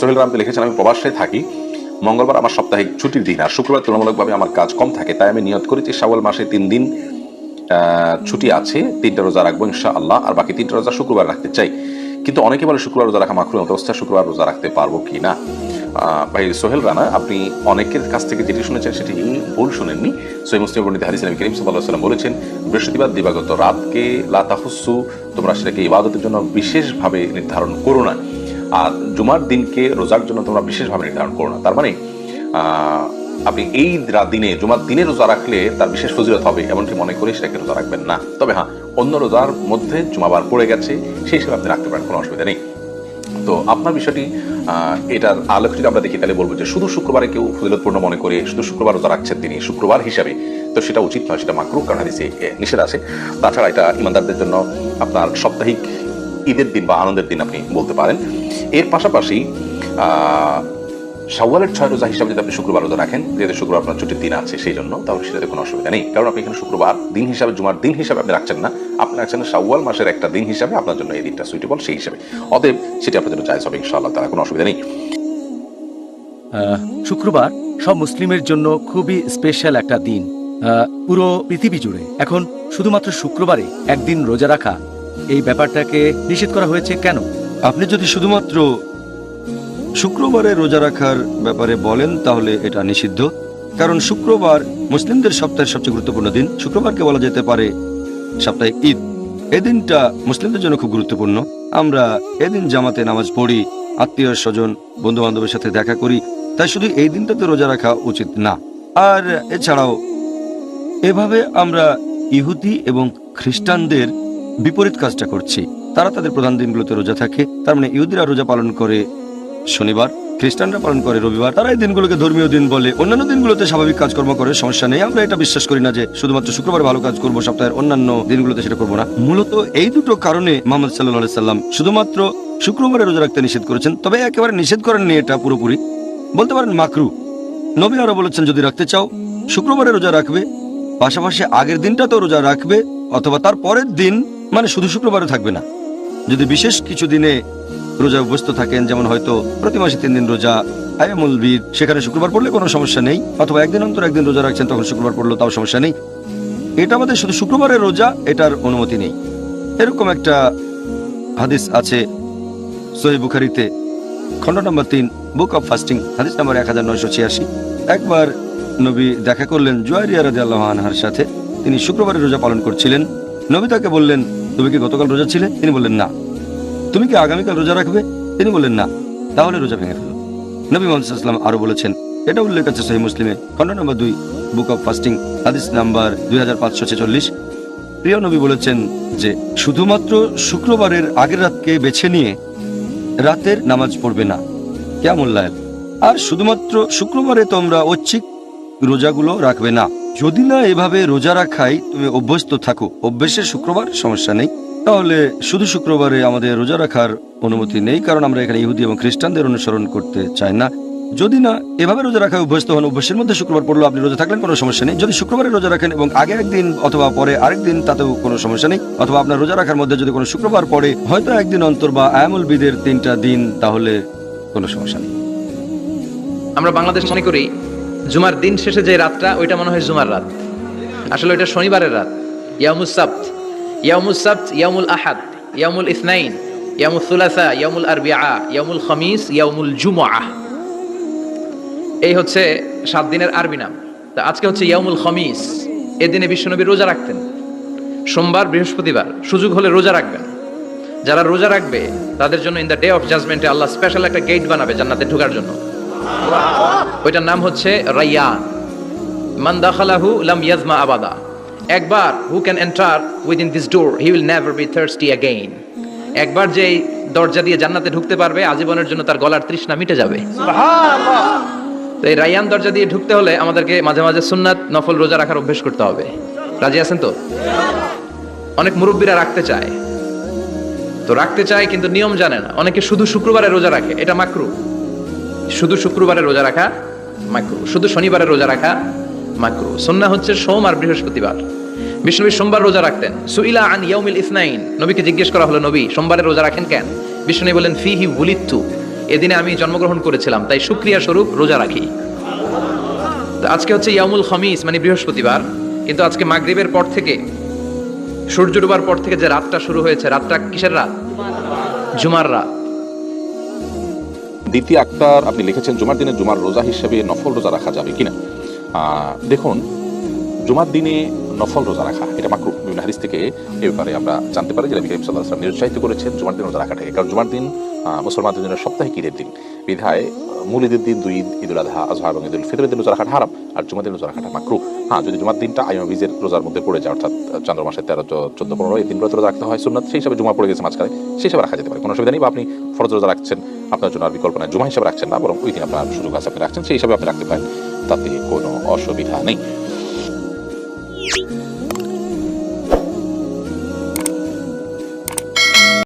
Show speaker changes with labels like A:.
A: সোহেল রামতে লিখেছেন, আমি প্রবাসে থাকি। মঙ্গলবার আমার সাপ্তাহিক ছুটির দিন আর শুক্রবার তুলনামূলকভাবে আমার কাজ কম থাকে, তাই আমি নিয়ত করেছি শাওয়াল মাসে তিন দিন ছুটি আছে, তিনটা রোজা রাখব ইনশা আল্লাহ আর বাকি তিনটা রোজা শুক্রবার রাখতে চাই। কিন্তু অনেকে বলে শুক্রবার রোজা রাখা মাকরু অবস্থা, শুক্রবার রোজা রাখতে পারব কি না? ভাই সোহেল রানা, আপনি অনেকের কাছ থেকে যেটি শুনেছেন সেটি ভুল শুনেননি। সৈয় মুসলিম পণ্ডিত হারিস নবী করিম সাল্লাহ সাল্লাম বলেছেন, বৃহস্পতিবার দিবাগত রাতকে লাতাহুসু তোমরা সেটাকে ইবাদতের জন্য বিশেষভাবে নির্ধারণ করো না। আর জুমার দিনকে রোজার জন্য তোমরা বিশেষভাবে নির্ধারণ করো না। তার মানে আপনি এই দিনে, জুমার দিনে রোজা রাখলে তার বিশেষ ফজিলত হবে, এমনকি মনে করে সেটাকে রোজা রাখবেন না। তবে হ্যাঁ অন্য রোজার মধ্যে জুমাবার পড়ে গেছে, সেই হিসেবে আপনি রাখতে পারেন, কোনো অসুবিধা নেই। তো আপনার বিষয়টি এটার আলোক যদি আমরা দেখি, তাহলে বলব যে শুধু শুক্রবারে কেউ ফজিলতপূর্ণ মনে করে শুধু শুক্রবার রোজা রাখছেন তিনি, শুক্রবার হিসাবে। তো সেটা উচিত নয়, সেটা মাকরুক কারণ হাদিসে নিষেধ আছে। তাছাড়া এটা ইমানদারদের জন্য আপনার সাপ্তাহিক ঈদের দিন বা আনন্দের দিন আপনি বলতে পারেন। এর পাশাপাশি আহ, শাওয়ালের ছয় রোজা হিসাবে যদি আপনি শুক্রবার রোজা রাখেন যেহেতু শুক্রবার আপনার ছুটির দিন আছে সেই জন্য তাহলে সেটাতে কোনো অসুবিধা নেই। কারণ আপনি এখানে শুক্রবার দিন হিসাবে জুমার দিন হিসাবে আপনি রাখছেন না। আপনি রাখছেন শাওয়াল মাসের একটা দিন হিসাবে আপনার জন্য এই দিনটা সুইটেবল সেই হিসাবে। অতএব সেটি আপনার জন্য চাইজ হবে ইনশাআল্লাহ তারা কোনো অসুবিধা নেই।
B: শুক্রবার সব মুসলিমের জন্য খুবই স্পেশাল একটা দিন। পুরো পৃথিবী জুড়ে। এখন শুধুমাত্র শুক্রবারে একদিন রোজা রাখা এই ব্যাপারটাকে নিষেধ করা হয়েছে কেন?
C: আপনি যদি শুধুমাত্র শুক্রবারে রোজা রাখার ব্যাপারে বলেন, তাহলে এটা নিষিদ্ধ। কারণ শুক্রবার মুসলিমদের সপ্তাহের সবচেয়ে গুরুত্বপূর্ণ দিন। শুক্রবারকে বলা যেতে পারে সাপ্তাহিক ঈদ। এদিনটা মুসলিমদের জন্য খুব গুরুত্বপূর্ণ। আমরা এদিন জামাতে নামাজ পড়ি, আত্মীয় স্বজন বন্ধু বান্ধবের সাথে দেখা করি। তাই শুধু এই দিনটাতে রোজা রাখা উচিত না। আর এছাড়াও, এভাবে আমরা ইহুদি এবং খ্রিস্টানদের বিপরীত কাজটা করছি। তারা তাদের প্রধান দিনগুলোতে রোজা থাকে, তার মানে ইহুদিরা রোজা পালন করে শনিবার, খ্রিস্টানরা পালন করে রবিবার। তারা এই দিনগুলোকে ধর্মীয় দিন বলে। অন্যান্য দিনগুলোতে স্বাভাবিক কাজকর্ম করে, সমস্যা নেই। আমরা এটা বিশ্বাস করি না যে শুধুমাত্র শুক্রবার ভালো কাজ করব, সপ্তাহের অন্যান্য দিনগুলোতে সেটা করব না। মূলত এই দুটো কারণে মোহাম্মদ সাল্লাহ সাল্লাম শুধুমাত্র শুক্রবারে রোজা রাখতে নিষেধ করেছেন, তবে একেবারে নিষেধ করেননি এটা পুরোপুরি। বলতে পারেন মাকরু। নবী আরও বলেছেন, যদি রাখতে চাও, শুক্রবারে রোজা রাখবে, পাশাপাশি আগের দিনটা তো রোজা রাখবে, অথবা তার পরের দিন মানে শুধু শুক্রবারে থাকবে না। যদি বিশেষ কিছু দিনে রোজা অভ্যস্ত থাকেন, যেমন হয়তো প্রতি মাসে তিন দিন রোজা আয়ামুল বিদ সেখানে শুক্রবার পড়লে কোনো সমস্যা নেই, অথবা একদিন অন্তর একদিন রোজা রাখছেন, তখন শুক্রবার পড়লেও তাও সমস্যা নেই। এটা আমাদের শুধু শুক্রবারের রোজা, এটার অনুমতি নেই। এরকম একটা হাদিস আছে সহি বুখারিতে, খণ্ড নম্বর তিন, বুক অফ ফাস্টিং, হাদিস নম্বর এক হাজার নয়শো ছিয়াশি। একবার নবী দেখা করলেন জুয়ারিয়া রাজি আল্লাহ আনহার সাথে, তিনি শুক্রবারের রোজা পালন করছিলেন। নবী তাকে বললেন তুমি কি গতকাল রোজা ছিলে? তিনি বললেন, না। তুমি কি আগামীকাল রোজা রাখবে? তিনি বললেন, না। তাহলে রোজা ভেঙে ফেলো। নবী মোহাম্মদ ইসলাম আরও বলেছেন, এটা উল্লেখ আছে সহি মুসলিমে খণ্ড নম্বর দুই, বুক অফ ফাস্টিং, হাদিস নাম্বার দুই হাজার পাঁচশো ছেচল্লিশ। প্রিয় নবী বলেছেন যে, শুধুমাত্র শুক্রবারের আগের রাতকে বেছে নিয়ে রাতের নামাজ পড়বে না। কেমন লাল আর শুধুমাত্র শুক্রবারে তোমরা ঐচ্ছিক রোজাগুলো রাখবে না। যদি না এভাবে রোজা রাখাই তুমি অভ্যস্ত থাকো। অভ্যেসের শুক্রবার, সমস্যা নেই। তাহলে শুধু শুক্রবারে আমাদের রোজা রাখার অনুমতি নেই, কারণ আমরা এখানে ইহুদি এবং খ্রিস্টানদের অনুসরণ করতে চাই না। যদি না এভাবে রোজা রাখায় অভ্যস্ত হন, অভ্যেসের মধ্যে শুক্রবার পড়ল, আপনি রোজা থাকলেন, কোনো সমস্যা নেই। যদি শুক্রবারে রোজা রাখেন এবং আগে একদিন অথবা পরে আরেক দিন, তাতেও কোনো সমস্যা নেই। অথবা আপনার রোজা রাখার মধ্যে যদি কোনো শুক্রবার পড়ে, হয়তো একদিন অন্তর বা আয়ামুল বিদের তিনটা দিন, তাহলে কোনো সমস্যা নেই।
D: আমরা বাংলাদেশ মনে করি জুমার দিন শেষে যে রাতটা, ওইটা মনে হয় জুমার রাত। আসলে ওইটা শনিবারের রাত। ইয়ামুল সাbt ইয়ামুল সাbt ইয়ামুল আহাদ ইয়ামুল ইসনাইন ইয়ামুল সুলাসা ইয়ামুল আরবিআ ইয়ামুল খমিস ইয়ামুল জুমআহ এই হচ্ছে সাত দিনের আরবি নাম। তা আজকে হচ্ছে ইয়ামুল খমিস। এদিনে বিশ্বনবী রোজা রাখতেন। সোমবার, বৃহস্পতিবার, সুযোগ হলে রোজা রাখবেন। যারা রোজা রাখবে, তাদের জন্য ইন দ্য ডে অফ জাজমেন্টে আল্লাহ স্পেশাল একটা গেট বানাবে জান্নাতে ঢোকার জন্য। ওইটার নাম হচ্ছে রাইয়ান। লাম ইয়াজমা আবাদা। একবার who can enter within this door he will never be thirsty again একবার যে দরজা দিয়ে জান্নাতে ঢুকতে পারবে, আজীবনের জন্য তার গলার তৃষ্ণা মিটে যাবে। এই রাইয়ান দরজা দিয়ে ঢুকতে হলে আমাদেরকে মাঝে মাঝে সুন্নাত, নফল রোজা রাখার অভ্যেস করতে হবে। রাজি আছেন তো? অনেক মুরব্বীরা রাখতে চায়। তো রাখতে চায় কিন্তু নিয়ম জানে না। অনেকে শুধু শুক্রবারে রোজা রাখে, এটা মাকরু। শুধু শুক্রবারে রোজা রাখা মাকরু, শুধু শনিবারে রোজা রাখা মাকরু। সন্না হচ্ছে সোম আর বৃহস্পতিবার। বিষ্ণবী সোমবার রোজা রাখতেন। সুইলা আন ইয়াউমিল ইসনাইন। নবীকে জিজ্ঞেস করা হলো, নবী, সোমবারে রোজা রাখেন কেন? বিষ্ণু বলেন ফি হি উলিত্তু এদিনে আমি জন্মগ্রহণ করেছিলাম, তাই সুক্রিয়া স্বরূপ রোজা রাখি। আজকে হচ্ছে ইয়ামুল খমিস মানে বৃহস্পতিবার। কিন্তু আজকে মাগরিবের পর থেকে, সূর্য ডোবার পর থেকে যে রাতটা শুরু হয়েছে, রাতটা কিসের রাত? জুমার রাত।
A: দ্বিতীয় আক্তার আপনি লিখেছেন, জুমার দিনে জুমার রোজা হিসেবে নফল রোজা রাখা যাবে কিনা? দেখুন, জুমার দিনে নফল রোজা রাখা, এটা মাকরু বিভিন্ন হাদিস থেকে এ ব্যাপারে আমরা জানতে পারি যে নবী করিম সাল্লাহ সাল্লাম নিরুৎসাহিত করেছেন জুমার দিন রোজা রাখাটাকে। কারণ জুমার দিন মুসলমানদের জন্য সপ্তাহে ঈদের দিন। বিধায় মূল ঈদের দিন দুই ঈদ, ঈদুল আজহা আজহা এবং ঈদুল ফিতরের দিন রোজা রাখাটা হারাম। আর জুমার দিন রোজা রাখাটা মাকরু হ্যাঁ যদি জুমার দিনটা আইমা বীজের রোজার মধ্যে পড়ে যায়, অর্থাৎ চন্দ্র মাসের তেরো চোদ্দ, পনেরো, এই দিনগুলোতে রোজা রাখতে হয়, সুন্নাত সেই হিসাবে জুমা পড়ে গেছে মাঝখানে, সেই হিসাবে রাখা যেতে পারে। কোনো অসুবিধা নেই বা আপনি ফরজ রোজা রাখছেন আপনার জন্য আর বিকল্পনা জমা হিসাবে রাখছেন না, বরং ওই দিন আপনার সুযোগ আছে, আপনি রাখছেন, সেই হিসাবে আপনি রাখতে পারেন। তাতে কোনো অসুবিধা নেই।